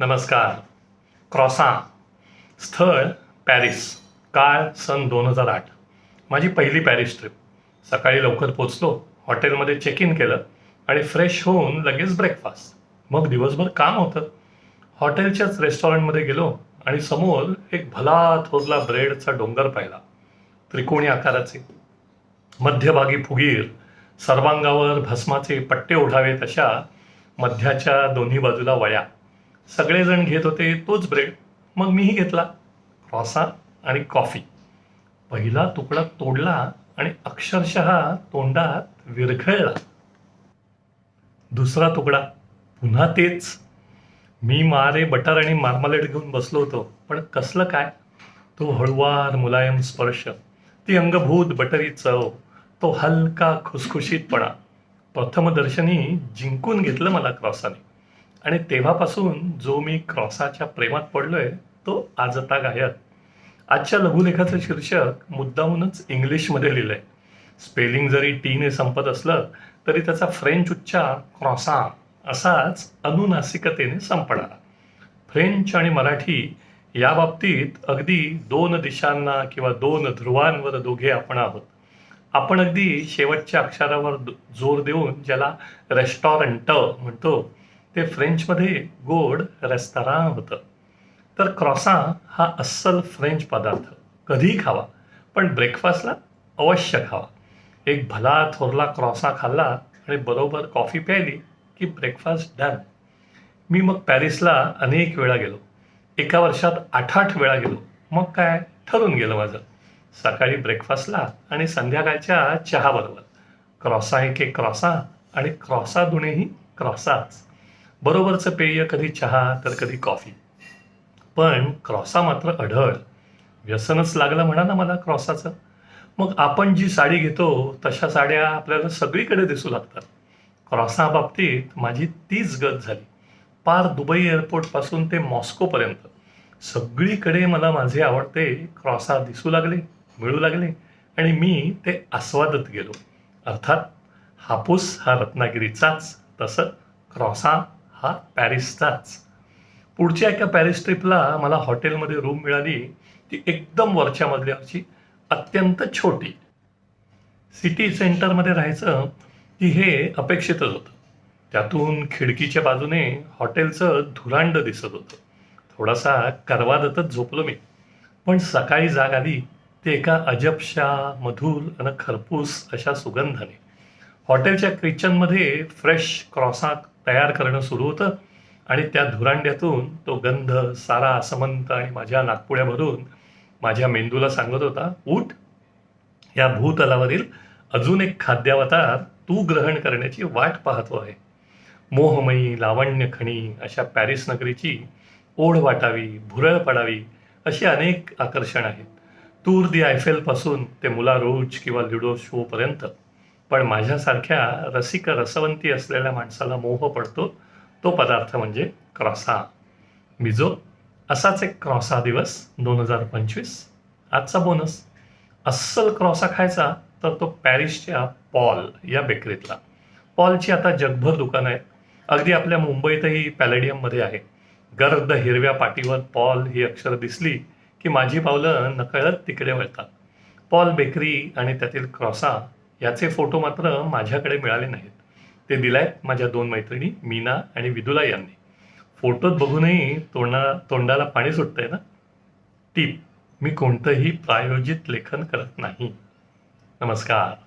नमस्कार. क्रॉसा स्थळ पॅरिस काळ सन दोन हजार आठ. माझी पहिली पॅरिस ट्रिप सकाळी लवकर पोचलो हॉटेलमध्ये चेक इन केलं आणि फ्रेश होऊन लगेच ब्रेकफास्ट मग दिवसभर काम होतं. हॉटेलच्याच रेस्टॉरंटमध्ये गेलो आणि समोर एक भला थोरला ब्रेडचा डोंगर पाहिला. त्रिकोणी आकाराचे. मध्यभागी फुगीर सर्वांगावर भस्माचे पट्टे ओढावेत अशा मध्याच्या दोन्ही बाजूला वळ्या. सगळेजण घेत होते तोच ब्रेड मग मीही घेतला. क्रॉसा आणि कॉफी. पहिला तुकडा तोडला आणि अक्षरशः तोंडात विरघळला. दुसरा तुकडा पुन्हा तेच. मी मारे बटर आणि मार्मालेट घेऊन बसलो होतो पण कसलं काय? तो हळुवार मुलायम स्पर्श. ती अंगभूत बटरी चव. तो हलका खुसखुशीतपणा. प्रथमदर्शनी जिंकून घेतलं मला क्रॉसाने. आणि तेव्हापासून जो मी क्रॉसाच्या प्रेमात पडलोय तो आजता गायक आजच्या लघुलेखाचं शीर्षक मुद्दामूनच इंग्लिशमध्ये लिहिलंय. स्पेलिंग जरी टीने संपत असलं तरी त्याचा फ्रेंच उच्चार क्रॉसा असाच अनुनासिकतेने संपणारा. फ्रेंच आणि मराठी या बाबतीत अगदी दोन दिशांना किंवा दोन ध्रुवांवर दोघे आपण आहोत. आपण अगदी शेवटच्या अक्षरावर जोर देऊन ज्याला रेस्टॉरंट म्हणतो ते फ्रेंचमध्ये गोड रेस्तारां होतं. तर क्रॉसा हा अस्सल फ्रेंच पदार्थ. कधीही खावा पण ब्रेकफास्टला अवश्य खावा. एक भला थोरला क्रॉसा खाल्ला आणि बरोबर कॉफी प्यायली की ब्रेकफास्ट डन मी मग पॅरिसला अनेक वेळा गेलो. एका वर्षात आठ आठ वेळा गेलो. मग काय? ठरून गेलं माझं. सकाळी ब्रेकफास्टला आणि संध्याकाळच्या चहाबरोबर. क्रॉसा एक एक क्रॉसा आणि क्रॉसा दुणेही क्रॉसाच बरोबरचं पेय कधी चहा तर कधी कॉफी. पण क्रॉसा मात्र अढळ. व्यसनच लागलं म्हणा ना मला क्रॉसाचं. मग आपण जी साडी घेतो तशा साड्या आपल्याला सगळीकडे दिसू लागतात. क्रॉसा बाबतीत माझी तीच गत झाली. पार दुबई एअरपोर्टपासून ते मॉस्कोपर्यंत सगळीकडे मला माझे आवडते क्रॉसा दिसू लागले मिळू लागले आणि मी ते आस्वादत गेलो. अर्थात हापूस हा रत्नागिरीचाच. तसं क्रॉसा हा पॅरिसचाच पुढच्या एका पॅरिस ट्रिपला मला हॉटेलमध्ये रूम मिळाली ती एकदम वरच्या मजल्यावरची अत्यंत छोटी. सिटी सेंटरमध्ये राहायचं की हे अपेक्षितच होतं. त्यातून खिडकीच्या बाजूने हॉटेलचं धुरांड दिसत होतं. थोडासा करवादतच झोपलो मी. पण सकाळी जाग आली ते एका अजबशा मधुर आणि खरपूस अशा सुगंधाने. हॉटेलच्या किचनमध्ये फ्रेश क्रॉसात तयार करणं सुरू होतं. आणि त्या धुरांड्यातून तो गंध सारा असमंत आणि माझ्या नागपुड्या भरून माझ्या मेंदूला सांगत होता उठ या भूतलावरील अजून एक खाद्यावतार तू ग्रहण करण्याची वाट पाहतो आहे. मोहमयी लावण्य खणी अशा पॅरिस नगरीची ओढ वाटावी भुरळ पडावी अशी अनेक आकर्षण आहेत. तूर दी आयफेलपासून ते मुला रोज किंवा लिडो शोपर्यंत. पण माझ्यासारख्या रसिक रसवंती असलेल्या माणसाला मोह पडतो तो पदार्थ म्हणजे क्रॉसा. मिजो असाच एक क्रॉसा दिवस दोन हजार पंचवीस. आजचा बोनस अस्सल क्रॉसा खायचा तर तो पॅरिसच्या पॉल या बेकरीतला. पॉलची आता जगभर दुकानं आहेत. अगदी आपल्या मुंबईतही पॅलेडियममध्ये आहे. गर्द हिरव्या पाटीवर पॉल ही अक्षर दिसली की माझी पावलं नकळत तिकडे वळतात. पॉल बेकरी आणि त्यातील क्रॉसा याचे फोटो मात्र माझ्याकडे मिळाले नाहीत. ते दिलायत माझ्या दोन मैत्रिणी मीना आणि विदुला यांनी. फोटोत बघूनही तोंडा तोंडाला पाणी सुटतंय ना? टीप मी कोणतंही प्रायोजित लेखन करत नाही. नमस्कार.